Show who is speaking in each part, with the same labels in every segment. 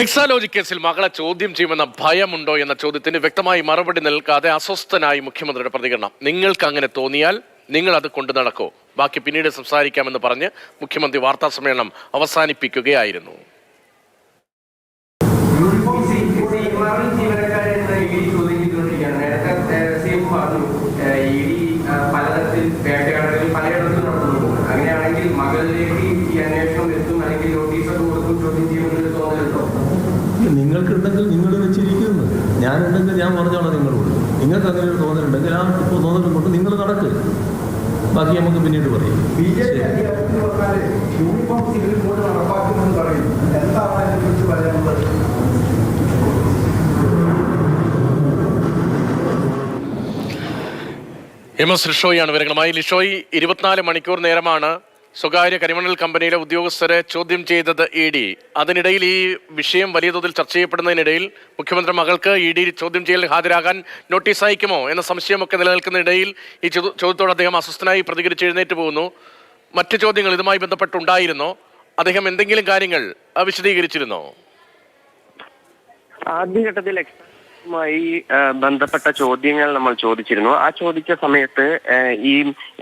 Speaker 1: എക്സാലോജി കേസിൽ മകളെ ചോദ്യം ചെയ്യുമെന്ന ഭയമുണ്ടോ എന്ന ചോദ്യത്തിന് വ്യക്തമായി മറുപടി നൽകാതെ അസ്വസ്ഥനായി മുഖ്യമന്ത്രിയുടെ പ്രതികരണം. നിങ്ങൾക്ക് അങ്ങനെ തോന്നിയാൽ നിങ്ങൾ അത് കൊണ്ടു നടക്കോ. ബാക്കി പിന്നീട് സംസാരിക്കാമെന്ന് പറഞ്ഞ് മുഖ്യമന്ത്രി വാർത്താ സമ്മേളനം അവസാനിപ്പിക്കുകയായിരുന്നു.
Speaker 2: യൂണിഫോം സീറ്റ് കൂടി മാറി ജീവനക്കാരെ ചോദ്യം നേരത്തെ സേഫ് പറഞ്ഞു ഇ ഡി പലതരത്തിൽ വേട്ടയാടലുകൾ പലയിടത്തും നടത്തുന്നുണ്ട് അങ്ങനെയാണെങ്കിൽ മകളിലേക്ക് ഈ അന്വേഷണം എത്തും അല്ലെങ്കിൽ നോട്ടീസൊക്കെ കൊടുക്കും ചോദ്യം ചെയ്യുമെന്നൊരു തോന്നലുണ്ടോ
Speaker 3: നിങ്ങൾക്കുണ്ടെങ്കിൽ നിങ്ങൾ വെച്ചിരിക്കുന്നു. ഞാനുണ്ടെങ്കിൽ ഞാൻ പറഞ്ഞോളാം നിങ്ങളോട്. നിങ്ങൾക്ക് അങ്ങനെ ഒരു തോന്നലുണ്ടെങ്കിൽ ആ ഇപ്പോൾ തോന്നലും കൊണ്ട് നിങ്ങൾ നടക്ക്. ബാക്കി നമുക്ക് പിന്നീട് പറയും.
Speaker 1: എം എസ് ലിഷോയാണ് വിവരങ്ങളുമായി. ലിഷോയി ഇരുപത്തിനാല് മണിക്കൂർ നേരമാണ് സ്വകാര്യ കരിമണൽ കമ്പനിയിലെ ഉദ്യോഗസ്ഥരെ ചോദ്യം ചെയ്തത് ഇ ഡി. അതിനിടയിൽ ഈ വിഷയം വലിയ തോതിൽ ചർച്ച ചെയ്യപ്പെടുന്നതിനിടയിൽ മുഖ്യമന്ത്രി മകൾക്ക് ഇ ഡി ചോദ്യം ചെയ്യൽ ഹാജരാകാൻ നോട്ടീസ് അയക്കുമോ എന്ന സംശയമൊക്കെ നിലനിൽക്കുന്നതിനിടയിൽ ഈ ചോദ്യത്തോട് അദ്ദേഹം അസ്വസ്ഥനായി പ്രതികരിച്ച് എഴുന്നേറ്റ് പോകുന്നു. മറ്റു ചോദ്യങ്ങൾ ഇതുമായി ബന്ധപ്പെട്ടുണ്ടായിരുന്നോ? അദ്ദേഹം എന്തെങ്കിലും കാര്യങ്ങൾ വിശദീകരിച്ചിരുന്നോ
Speaker 4: ആദ്യഘട്ടത്തിൽ എക്സാമുമായി ബന്ധപ്പെട്ട ചോദ്യങ്ങൾ നമ്മൾ ചോദിച്ചിരുന്നു. ആ ചോദിച്ച സമയത്ത് ഈ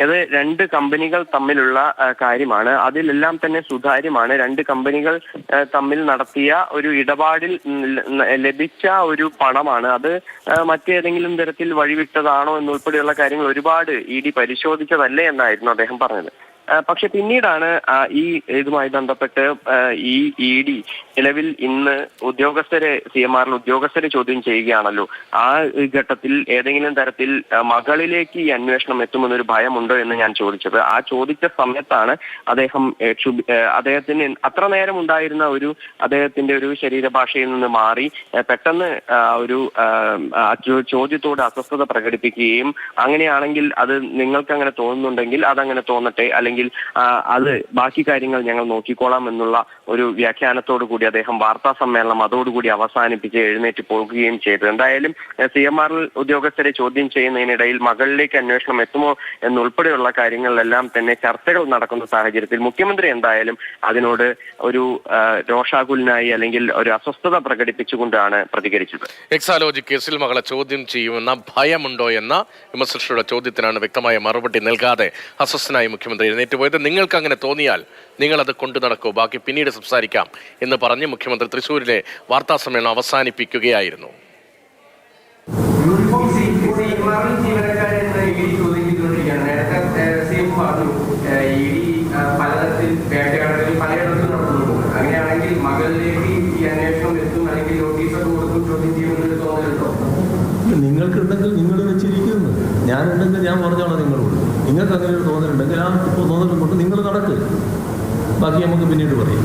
Speaker 4: അത് രണ്ട് കമ്പനികൾ തമ്മിലുള്ള കാര്യമാണ്. അതിലെല്ലാം തന്നെ സുതാര്യമാണ്. രണ്ട് കമ്പനികൾ തമ്മിൽ നടത്തിയ ഒരു ഇടപാടിൽ ലഭിച്ച ഒരു പണമാണ്. അത് മറ്റേതെങ്കിലും തരത്തിൽ വഴിവിട്ടതാണോ എന്നുൾപ്പെടെയുള്ള കാര്യങ്ങൾ ഒരുപാട് ഇ ഡി പരിശോധിച്ചതല്ലേ എന്നായിരുന്നു അദ്ദേഹം പറഞ്ഞത്. പക്ഷെ പിന്നീടാണ് ഈ ഇതുമായി ബന്ധപ്പെട്ട് ഈ ഇ ഡി നിലവിൽ ഇന്ന് ഉദ്യോഗസ്ഥരെ സി എം ആറിൽ ഉദ്യോഗസ്ഥരെ ചോദ്യം ചെയ്യുകയാണല്ലോ. ആ ഘട്ടത്തിൽ ഏതെങ്കിലും തരത്തിൽ മകളിലേക്ക് ഈ അന്വേഷണം എത്തുമെന്നൊരു ഭയമുണ്ടോ എന്ന് ഞാൻ ചോദിച്ചത്. ആ ചോദിച്ച സമയത്താണ് അദ്ദേഹം അദ്ദേഹത്തിന് അത്ര നേരം ഉണ്ടായിരുന്ന ഒരു അദ്ദേഹത്തിന്റെ ഒരു ശരീരഭാഷയിൽ നിന്ന് മാറി പെട്ടെന്ന് ഒരു ചോദ്യത്തോട് അസ്വസ്ഥത പ്രകടിപ്പിക്കുകയും അങ്ങനെയാണെങ്കിൽ അത് നിങ്ങൾക്ക് അങ്ങനെ തോന്നുന്നുണ്ടെങ്കിൽ അതങ്ങനെ തോന്നട്ടെ അല്ലെങ്കിൽ ആ, അത് ബാക്കി കാര്യങ്ങൾ ഞങ്ങൾ നോക്കിക്കോളാം എന്നുള്ള ഒരു വ്യാഖ്യാനത്തോടു കൂടി അദ്ദേഹം വാർത്താ സമ്മേളനം അതോടുകൂടി അവസാനിപ്പിച്ച് എഴുന്നേറ്റ് പോകുകയും ചെയ്തു. എന്തായാലും സി എം ആറിൽ ഉദ്യോഗസ്ഥരെ ചോദ്യം ചെയ്യുന്നതിനിടയിൽ മകളിലേക്ക് അന്വേഷണം എത്തുമോ എന്നുൾപ്പെടെയുള്ള കാര്യങ്ങളിലെല്ലാം തന്നെ ചർച്ചകൾ നടക്കുന്ന സാഹചര്യത്തിൽ മുഖ്യമന്ത്രി എന്തായാലും അതിനോട് ഒരു രോഷാകുലനായി അല്ലെങ്കിൽ ഒരു അസ്വസ്ഥത പ്രകടിപ്പിച്ചുകൊണ്ടാണ് പ്രതികരിച്ചത്.
Speaker 1: എക്സാലോജി കേസിൽ മകളെ ചോദ്യം ചെയ്യുമെന്ന ഭയമുണ്ടോ എന്ന വിമർശകരുടെ ചോദ്യത്തിനാണ് വ്യക്തമായ മറുപടി നൽകാതെ അസ്വസ്ഥനായി മുഖ്യമന്ത്രി എഴുന്നേറ്റ് പോയത്. നിങ്ങൾക്ക് അങ്ങനെ തോന്നിയാൽ നിങ്ങൾ അത് കൊണ്ടു നടക്കൂ. ബാക്കി പിന്നീട് സംസാരിക്കാം എന്ന് പറഞ്ഞ് മുഖ്യമന്ത്രി തൃശ്ശൂരിലെ വാർത്താ സമ്മേളനം അവസാനിപ്പിക്കുകയായിരുന്നു.
Speaker 2: പലതരത്തിൽ പലയിടത്തും അങ്ങനെയാണെങ്കിൽ മകളിലേക്ക് ഈ അന്വേഷണം എത്തും അല്ലെങ്കിൽ നോട്ടീസൊക്കെ കൊടുക്കും ചോദ്യം തോന്നലുണ്ടോ?
Speaker 3: നിങ്ങൾക്കുണ്ടെങ്കിൽ നിങ്ങൾ വെച്ചിരിക്കുന്നു. ഞാനുണ്ടെങ്കിൽ ഞാൻ പറഞ്ഞോളാം നിങ്ങളോട്. നിങ്ങൾക്ക് അങ്ങനെ ഒരു തോന്നലുണ്ടെങ്കിൽ ആ തോന്നലും കൊണ്ട് നിങ്ങൾ നടക്ക്. ബാക്കി നമുക്ക് പിന്നീട് പറയും.